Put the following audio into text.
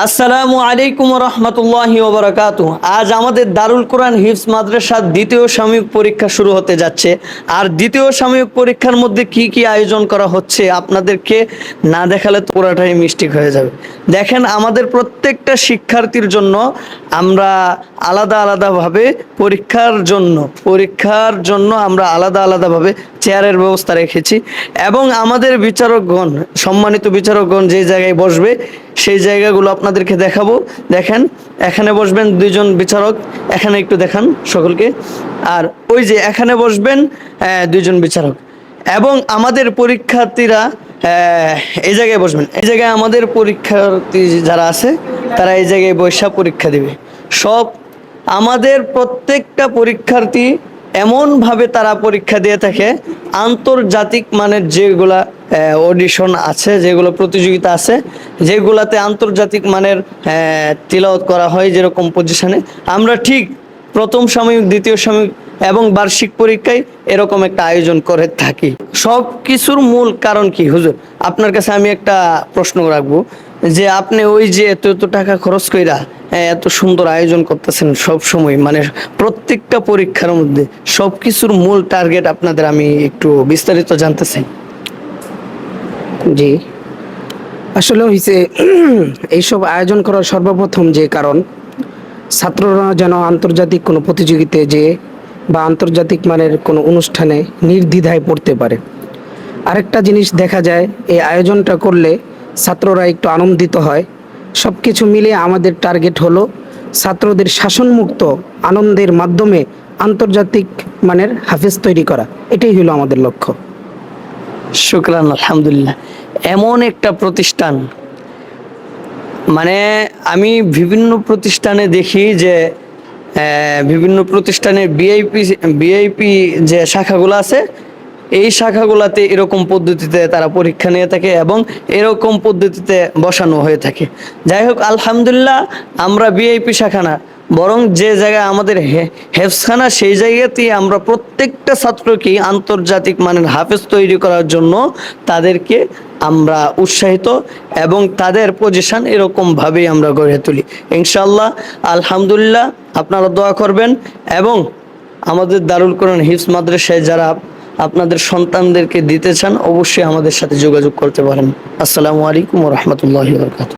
আসসালামু আলাইকুম রহমতুল্লাহি ওবরাকাত আজ আমাদের দারুল কোরআন হিফস মাদ্রাসার দ্বিতীয় সাময়িক পরীক্ষা শুরু হতে যাচ্ছে। আর দ্বিতীয় সাময়িক পরীক্ষার মধ্যে কি কি আয়োজন করা হচ্ছে আপনাদেরকে না দেখালে তো পুরাটাই মিস্টেক হয়ে যাবে। দেখেন, আমাদের প্রত্যেকটা শিক্ষার্থীর জন্য আমরা আলাদা আলাদাভাবে পরীক্ষার জন্য পরীক্ষার জন্য আমরা আলাদা আলাদাভাবে চেয়ারের ব্যবস্থা রেখেছি। এবং আমাদের বিচারকগণ, সম্মানিত বিচারকগণ যে জায়গায় বসবে সেই জায়গাগুলো আপনাদেরকে দেখাবো। দেখেন, এখানে বসবেন দুইজন বিচারক, এখানে একটু দেখান সকলকে। আর ওই যে এখানে বসবেন দুইজন বিচারক। এবং আমাদের পরীক্ষার্থীরা এই জায়গায় বসবেন। এই জায়গায় আমাদের পরীক্ষার্থী যারা আছে, তারা এই জায়গায় বৈশা পরীক্ষা দিবে। সব, আমাদের প্রত্যেকটা পরীক্ষার্থী এমনভাবে তারা পরীক্ষা দিয়ে থাকে, আন্তর্জাতিক মানের যেগুলা অডিশন আছে, যেগুলো প্রতিযোগিতা আছে যেগুলাতে আন্তর্জাতিক মানের তিলাওয়াত করা হয় যেরকম পজিশনে আমরা ঠিক প্রথম সাময়িক, দ্বিতীয় সাময়িক এবং বার্ষিক পরীক্ষায় এরকম একটা আয়োজন করে থাকি। সব কিছুর মূল কারণ কি? হুজুর, আপনার কাছে আমি একটা প্রশ্ন রাখব যে আপনি ওই যে এত এত টাকা খরচ কইরা এত সুন্দর আয়োজন করতেছেন সব সময় মানে প্রত্যেকটা পরীক্ষার মধ্যে সব কিছুর মূল টার্গেট আপনাদের আমি একটু বিস্তারিত জানতে চাই। জি। আসলে হয়েছে এইসব আয়োজন করার সর্বপ্রথম যে কারণ, ছাত্ররা যেন আন্তর্জাতিক কোনো প্রতিযোগিতায় যে বা আন্তর্জাতিক মানের কোনো অনুষ্ঠানে নির্দ্বিধায় পড়তে পারে। আরেকটা জিনিস দেখা যায়, এই আয়োজনটা করলে ছাত্ররা একটু আনন্দিত হয়। সব কিছু মিলিয়ে আমাদের টার্গেট হলো ছাত্রদের শাসনমুক্ত আনন্দের মাধ্যমে আন্তর্জাতিক মানের হাফেজ তৈরি করা। এটাই হলো আমাদের লক্ষ্য। শুক্রান, আলহামদুলিল্লাহ। এমন একটা প্রতিষ্ঠান। মানে আমি বিভিন্ন প্রতিষ্ঠানে দেখি যে বিভিন্ন প্রতিষ্ঠানের বিআইপি বিআইপি যে শাখাগুলো আছে, এই শাখাগুলোতে এরকম পদ্ধতিতে তারা পরীক্ষা নিয়ে থাকে এবং এরকম পদ্ধতিতে বসানো হয়ে থাকে। যাই হোক, আলহামদুলিল্লাহ আমরা বিআইপি শাখা না। বরং যে জায়গায় আমাদের হেফসখানা সেই জায়গাতেই আমরা প্রত্যেকটা ছাত্রকেই আন্তর্জাতিক মানের হাফেজ তৈরি করার জন্য তাদেরকে আমরা উৎসাহিত এবং তাদের পজিশন এরকমভাবেই আমরা গড়ে তুলি। ইনশাল্লাহ আলহামদুলিল্লাহ, আপনারা দোয়া করবেন এবং আমাদের দারুল কোরআন হিফস মাদ্রাসায় যারা আপনাদের সন্তানদেরকে দিতে চান, অবশ্যই আমাদের সাথে যোগাযোগ করতে পারেন। আসসালামু আলাইকুম রহমতুল্লাহ বরকাত